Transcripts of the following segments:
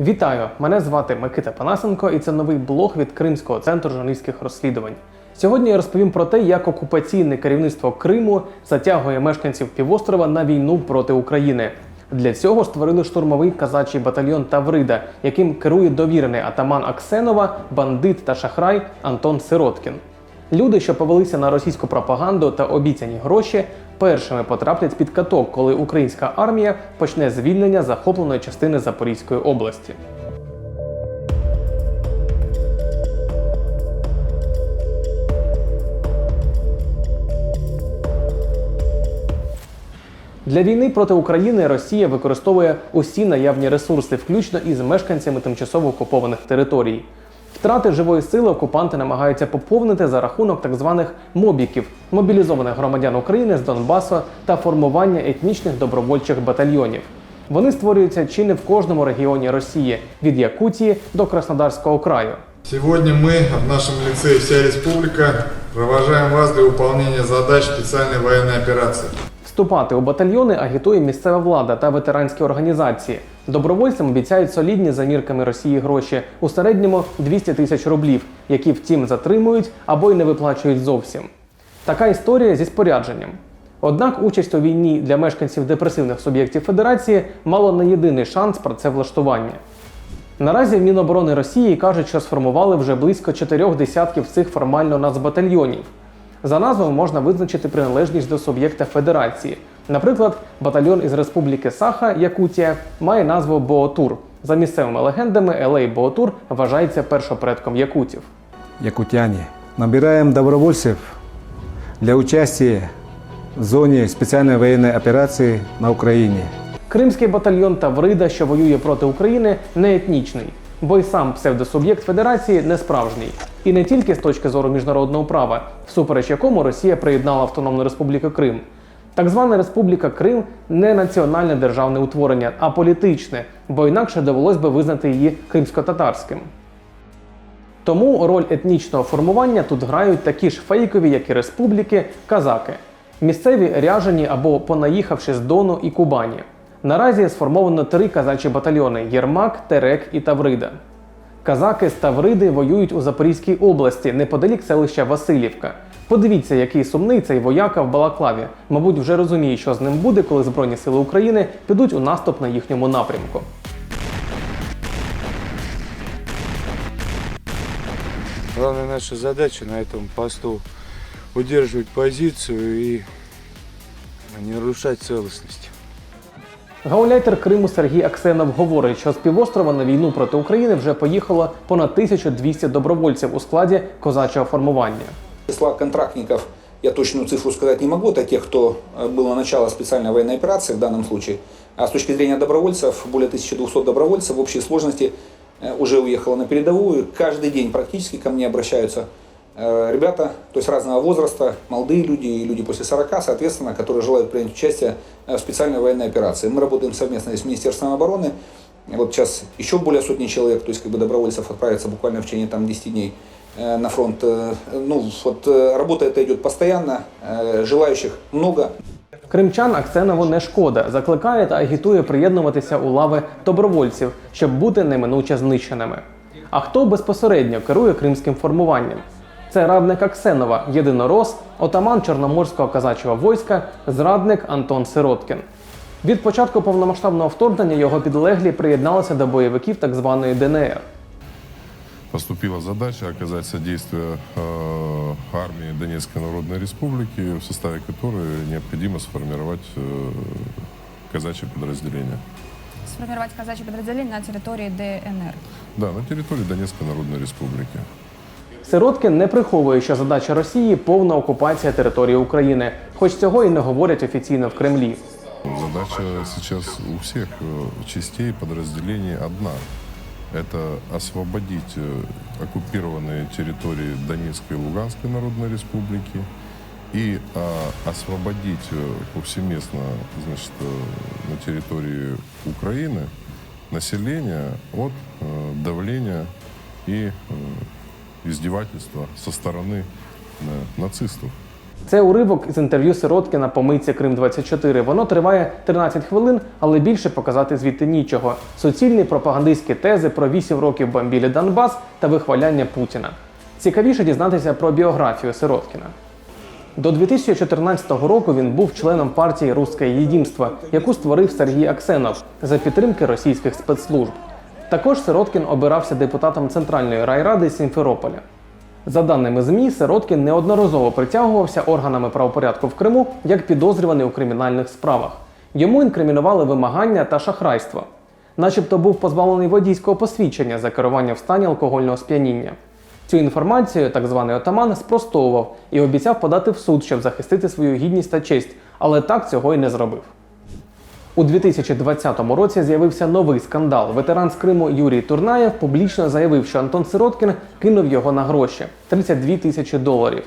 Вітаю! Мене звати Микита Панасенко, і це новий блог від Кримського центру журналістських розслідувань. Сьогодні я розповім про те, як окупаційне керівництво Криму затягує мешканців півострова на війну проти України. Для цього створили штурмовий казачий батальйон Таврида, яким керує довірений атаман Аксенова, бандит та шахрай Антон Сироткін. Люди, що повелися на російську пропаганду та обіцяні гроші, першими потраплять під каток, коли українська армія почне звільнення захопленої частини Запорізької області. Для війни проти України Росія використовує усі наявні ресурси, включно із мешканцями тимчасово окупованих територій. Втрати живої сили окупанти намагаються поповнити за рахунок так званих мобіків мобілізованих громадян України з Донбасу та формування етнічних добровольчих батальйонів. Вони створюються чи не в кожному регіоні Росії від Якутії до Краснодарського краю. Сегодня мы в нашем лице и вся республика провожаем вас для выполнения задач специальной военной операции. Вступати у батальйони агітує місцева влада та ветеранські організації. Добровольцям обіцяють солідні за мірками Росії гроші у середньому 200 тисяч рублів, які втім затримують або й не виплачують зовсім. Така історія зі спорядженням. Однак участь у війні для мешканців депресивних суб'єктів Федерації мало не єдиний шанс працевлаштування. Наразі Міноборони Росії кажуть, що сформували вже близько чотирьох десятків цих формально нацбатальйонів. За назвою можна визначити приналежність до суб'єкта Федерації. Наприклад, батальйон із Республіки Саха, Якутія, має назву Боотур. За місцевими легендами, Елей Боотур вважається першопредком якутів. якутяне. Набираем добровольцев для участия в зоне специальной военной операции на Украине. Кримський батальйон Таврида, що воює проти України, не етнічний, бо й сам псевдосуб'єкт Федерації не справжній. І не тільки з точки зору міжнародного права, всупереч якому Росія приєднала Автономну Республіку Крим. Так звана Республіка Крим не національне державне утворення, а політичне, бо інакше довелось би визнати її кримсько-татарським. Тому роль етнічного формування тут грають такі ж фейкові, як і республіки, казаки. Місцеві ряжені або понаїхавши з Дону і Кубані. Наразі сформовано три казачі батальйони Єрмак, Терек і Таврида. Казаки з Тавриди воюють у Запорізькій області неподалік селища Васильівка. Подивіться, який сумний цей вояка в Балаклаві. Мабуть, вже розуміє, що з ним буде, коли Збройні сили України підуть у наступ на їхньому напрямку. Главная наша задача на этом посту удерживать позицию и не нарушать целостность. Гауляйтер Криму Сергій Аксенов говорить, що з півострова на війну проти України вже поїхало понад 1200 добровольців у складі козачого формування. Числа контрактников я точную цифру сказать не могу, это тех, кто э, был на начало специальной военной операции в данном случае. А с точки зрения добровольцев, более 1200 добровольцев в общей сложности э, уже уехало на передовую. Каждый день практически ко мне обращаются э, ребята, то есть разного возраста, молодые люди и люди после 40, соответственно, которые желают принять участие в специальной военной операции. Мы работаем совместно с Министерством обороны. Вот сейчас еще более сотни человек, то есть как бы добровольцев отправится буквально в течение там 10 дней на фронт. Э, Ну, вот э, работа эта идет постоянно, э, желающих много. Кримчан Аксенову не шкода, закликає та агітує приєднуватися у лави добровольців, щоб бути неминуче знищеними. А хто безпосередньо керує кримським формуванням? Це радник Аксенова, єдинорос, отаман Чорноморського казачого війська, зрадник Антон Сироткін. Від початку повномасштабного вторгнення його підлеглі приєдналися до бойовиків так званої ДНР. поступила задача оказать содействие э, армии Донецкой Народной Республики, в составе которой необходимо сформировать э, казачье подразделение. сформировать казачье подразделение на территории ДНР. Да, на территории Донецкой Народной Республики. Сироткін не приховує, що задача Росії повна окупація території України, хоч цього і не говорять офіційно в Кремлі. Задача сейчас у всех э, частей подразделений одна. Это освободить э, оккупированные территории Донецкой и Луганской Народной Республики и а, освободить э, повсеместно значит, э, на территории Украины население от э, давления и э, издевательства со стороны э, нацистов. Це уривок з інтерв'ю Сироткіна по митці Крим 24 Воно триває 13 хвилин, але більше показати звідти нічого. Суцільні пропагандистські тези про 8 років бомбілі Донбас та вихваляння Путіна. Цікавіше дізнатися про біографію Сироткіна. До 2014 року він був членом партії Русське Єдинство, яку створив Сергій Аксенов за підтримки російських спецслужб. Також Сироткін обирався депутатом Центральної райради Сімферополя. За даними ЗМІ, Сироткін неодноразово притягувався органами правопорядку в Криму як підозрюваний у кримінальних справах. Йому інкримінували вимагання та шахрайство. Начебто був позбавлений водійського посвідчення за керування в стані алкогольного сп'яніння. Цю інформацію так званий отаман спростовував і обіцяв подати в суд, щоб захистити свою гідність та честь, але так цього й не зробив. У 2020 році з'явився новий скандал. Ветеран з Криму Юрій Турнаєв публічно заявив, що Антон Сироткін кинув його на гроші 32 тисячі доларів.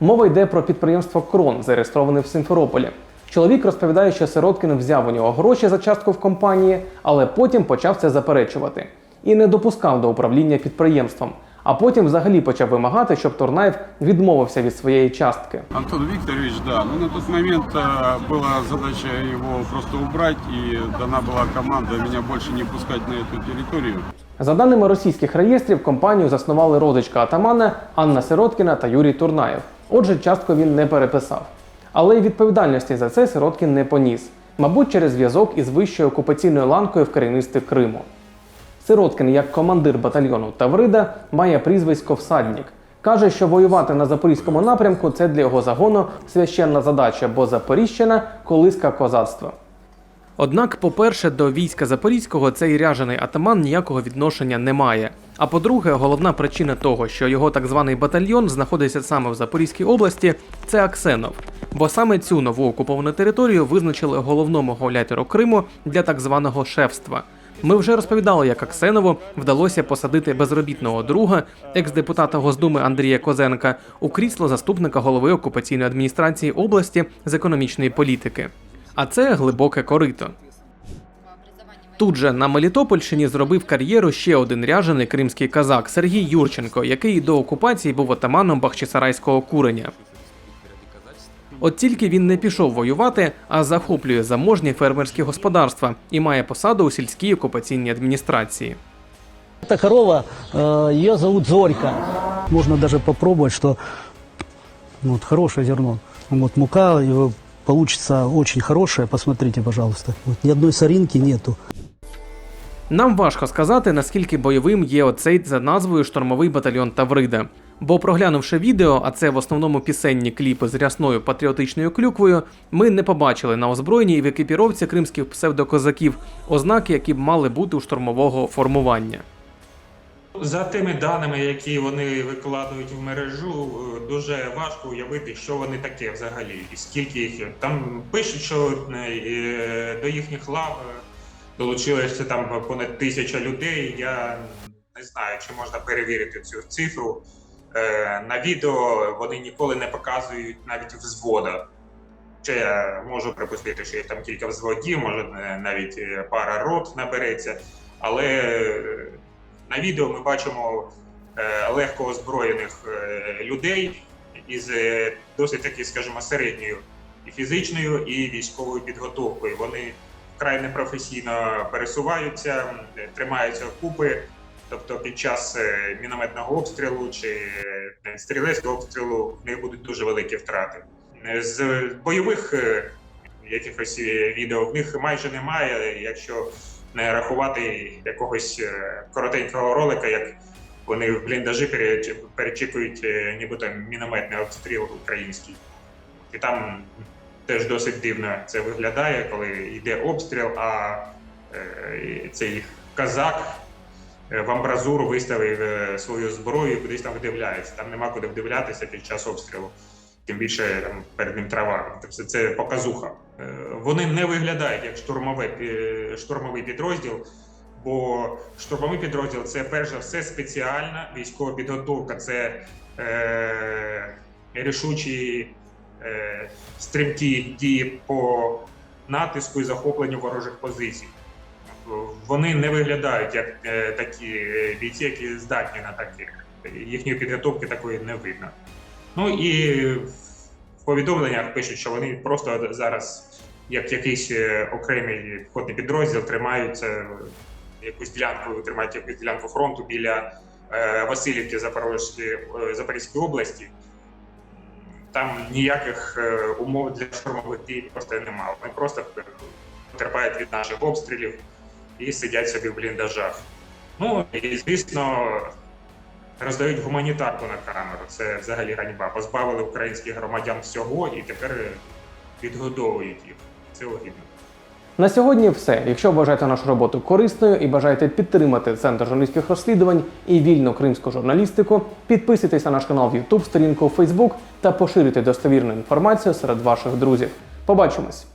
Мова йде про підприємство Крон, зареєстроване в Симферополі. Чоловік розповідає, що Сироткін взяв у нього гроші за частку в компанії, але потім почав це заперечувати і не допускав до управління підприємством А потім взагалі почав вимагати, щоб Турнаєв відмовився від своєї частки. Антон Викторович, да. Ну, на тот момент э, была задача его просто убрать, и дана была команда меня больше не пускать на эту территорию. За даними російських реєстрів, компанію заснували родичка Атамана Анна Сироткіна та Юрій Турнаєв. Отже, частку він не переписав. Але й відповідальності за це Сироткін не поніс, мабуть, через зв'язок із вищою окупаційною ланкою в керівництві Криму. Сироткін, як командир батальйону Таврида, має прізвисько Всаднік. Каже, що воювати на запорізькому напрямку це для його загону священна задача, бо Запоріжщина колиска козацтва. Однак, по-перше, до війська Запорізького цей ряжений атаман ніякого відношення не має. А по-друге, головна причина того, що його так званий батальйон знаходиться саме в Запорізькій області, це Аксенов. Бо саме цю нову окуповану територію визначили головному гауляйтеру Криму для так званого шефства. Ми вже розповідали, як Аксенову вдалося посадити безробітного друга, екс-депутата Госдуми Андрія Козенка, у крісло заступника голови окупаційної адміністрації області з економічної політики. А це глибоке корито. Тут же на Мелітопольщині зробив кар'єру ще один ряжений кримський казак Сергій Юрченко, який до окупації був отаманом Бахчисарайського куреня. От тільки він не пішов воювати, а захоплює заможні фермерські господарства і має посаду у сільській окупаційній адміністрації. Эта корова, ее зовут Зорька. Можно даже попробовать, что вот хорошее зерно. Вот мука его получится очень хорошая. Посмотрите, пожалуйста. Вот ни одной соринки нету. Нам важко сказати, наскільки бойовим є оцей за назвою штурмовий батальйон Таврида. Бо проглянувши відео, а це в основному пісенні кліпи з рясною патріотичною клюквою, ми не побачили на озброєнні і в екіпіровці кримських псевдокозаків ознаки, які б мали бути у штурмового формування. За тими даними, які вони викладають в мережу, е, дуже важко уявити, що вони таке взагалі, і скільки їх. Там пишуть, що е, до їхніх лав е, долучилося там понад тисяча людей. Я не знаю, чи можна перевірити цю цифру. Е, На відео вони ніколи не показують навіть взвода. Чи я можу припустити, що їх там кілька взводів, може е, навіть е, пара рот набереться, але на відео ми бачимо легко озброєних людей із досить таки, скажімо, середньою і фізичною, і військовою підготовкою. Вони вкрай непрофесійно пересуваються, тримаються купи. Тобто під час е, мінометного обстрілу чи е, стрілецького обстрілу в них будуть дуже великі втрати. Е, З бойових якихось відео в них майже немає, якщо не рахувати якогось коротенького ролика, як вони в бліндажі перечікують нібито мінометний обстріл український. І там теж досить дивно це виглядає, коли йде обстріл, а цей казак в амбразуру виставив е, свою зброю і кудись там вдивляється. Там нема куди вдивлятися під час обстрілу. Тим більше там перед ним трава. Тобто це показуха. Е, Вони не виглядають як штурмове, штурмовий підрозділ, бо штурмовий підрозділ це перш за все спеціальна військова підготовка. Це е, рішучі е, стрімкі дії по натиску і захопленню ворожих позицій. Вони не виглядають як е, такі е, бійці, які здатні на таке. Їхньої підготовки такої не видно. Ну і в повідомленнях пишуть, що вони просто зараз, як якийсь е, окремий піхотний підрозділ, тримають е, якусь ділянку, тримають якусь ділянку фронту біля Васильівки Запорізької, області. Там ніяких умов для штурмових дій просто немає. Вони просто потерпають від наших обстрілів і сидять собі в бліндажах. Ну і звісно, роздають гуманітарку на камеру. Це взагалі ганьба. Позбавили українських громадян всього і тепер відгодовують їх. Це огідно. На сьогодні все. Якщо вважаєте нашу роботу корисною і бажаєте підтримати центр журналістських розслідувань і вільну кримську журналістику, підписуйтесь на наш канал в YouTube, сторінку у Facebook та поширюйте достовірну інформацію серед ваших друзів. Побачимось!